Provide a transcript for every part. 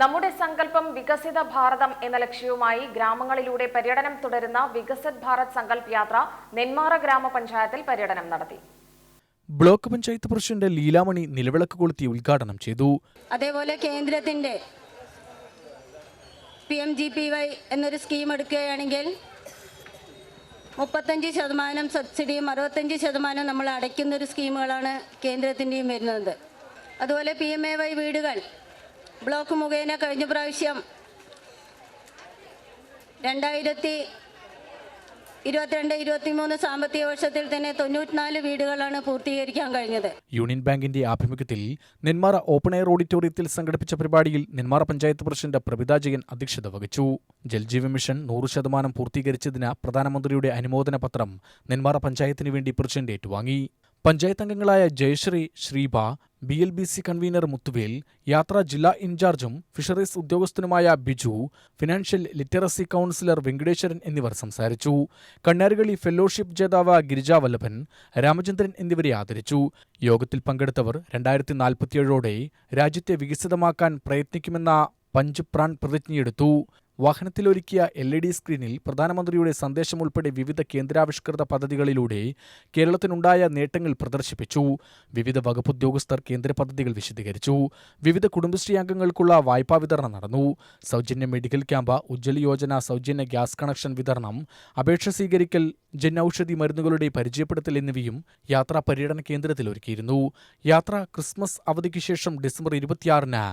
നമ്മുടെ സങ്കല്പം വികസിത ഭാരതം എന്ന ലക്ഷ്യവുമായി ഗ്രാമങ്ങളിലൂടെ പര്യടനം തുടരുന്ന വികസിത് ഭാരത് സങ്കല്പ് യാത്ര നെന്മാറ ഗ്രാമപഞ്ചായത്തിൽ പര്യടനം നടത്തി. ബ്ലോക്ക് പഞ്ചായത്ത് പ്രസിഡന്റ് ലീലാമണി നിലവിളക്ക് കൊളുത്തി ഉദ്ഘാടനം ചെയ്തു. അതേപോലെ കേന്ദ്രത്തിന്റെ P M G P Y എന്നൊരു സ്കീം എടുക്കുകയാണെങ്കിൽ മുപ്പത്തഞ്ച് ശതമാനം സബ്സിഡിയും അറുപത്തഞ്ച് ശതമാനം നമ്മൾ അടയ്ക്കുന്ന ഒരു സ്കീമുകളാണ് കേന്ദ്രത്തിന്റെയും വരുന്നത്. അതുപോലെ പി എം എ വൈ വീടുകൾ ബ്ലോക്ക് മുഖേന കഴിഞ്ഞ പ്രാവശ്യം രണ്ടായിരത്തി ഇരുപത്തിരണ്ട് ഇരുപത്തിമൂന്ന് സാമ്പത്തിക വർഷത്തിൽ തന്നെ തൊണ്ണൂറ്റിനാല് വീടുകളാണ് പൂർത്തീകരിക്കാൻ കഴിഞ്ഞത്. യൂണിയൻ ബാങ്കിന്റെ ആഭിമുഖ്യത്തിൽ നെന്മാറ ഓപ്പൺ എയർ ഓഡിറ്റോറിയത്തിൽ സംഘടിപ്പിച്ച പരിപാടിയിൽ നെന്മാറ പഞ്ചായത്ത് പ്രസിഡന്റ് പ്രഭിത ജയൻ അധ്യക്ഷത വഹിച്ചു. ജൽജീവി മിഷൻ നൂറ് ശതമാനം പൂർത്തീകരിച്ചതിന് പ്രധാനമന്ത്രിയുടെ അനുമോദന പത്രം നെന്മാറ പഞ്ചായത്തിന് വേണ്ടി പ്രസിഡന്റ് ഏറ്റുവാങ്ങി. പഞ്ചായത്ത് അംഗങ്ങളായ Jayasree Sreeba B L B C convener Muthuvel യാത്രാ ജില്ലാ ഇൻചാർജും fisheries ഉദ്യോഗസ്ഥനുമായ Biju financial literacy counsellor Venkateswaran എന്നിവർ സംസാരിച്ചു. കണ്ണാരുകളി ഫെല്ലോഷിപ്പ് ജേതാവ് ഗിരിജാ വല്ലഭൻ രാമചന്ദ്രൻ എന്നിവരെ ആദരിച്ചു. യോഗത്തിൽ പങ്കെടുത്തവർ രണ്ടായിരത്തി നാൽപ്പത്തിയേഴോടെ രാജ്യത്തെ വികസിതമാക്കാൻ പ്രയത്നിക്കുമെന്ന പഞ്ച് പ്രാൺ പ്രതിജ്ഞയെടുത്തു. വാഹനത്തിലൊരുക്കിയ എൽ ഇ ഡി സ്ക്രീനിൽ പ്രധാനമന്ത്രിയുടെ സന്ദേശം ഉൾപ്പെടെ വിവിധ കേന്ദ്രാവിഷ്കൃത പദ്ധതികളിലൂടെ കേരളത്തിനുണ്ടായ നേട്ടങ്ങൾ പ്രദർശിപ്പിച്ചു. വിവിധ വകുപ്പ് ഉദ്യോഗസ്ഥർ കേന്ദ്ര പദ്ധതികൾ വിശദീകരിച്ചു. വിവിധ കുടുംബശ്രീ അംഗങ്ങൾക്കുള്ള വായ്പാ വിതരണം നടന്നു. സൗജന്യ മെഡിക്കൽ ക്യാമ്പ് ഉജ്ജ്വല യോജന സൗജന്യ ഗ്യാസ് കണക്ഷൻ വിതരണം അപേക്ഷ സ്വീകരിക്കൽ ജൻ ഔഷധി മരുന്നുകളുടെ പരിചയപ്പെടുത്തൽ എന്നിവയും യാത്രാ പര്യടന കേന്ദ്രത്തിൽ ഒരുക്കിയിരുന്നു യാത്ര ക്രിസ്മസ് അവധിക്ക് ശേഷം ഡിസംബർ ഇരുപത്തിയാറിന്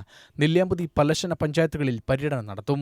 നെല്ലിയാമ്പതി പല്ലശന പഞ്ചായത്തുകളിൽ പര്യടനം നടത്തും.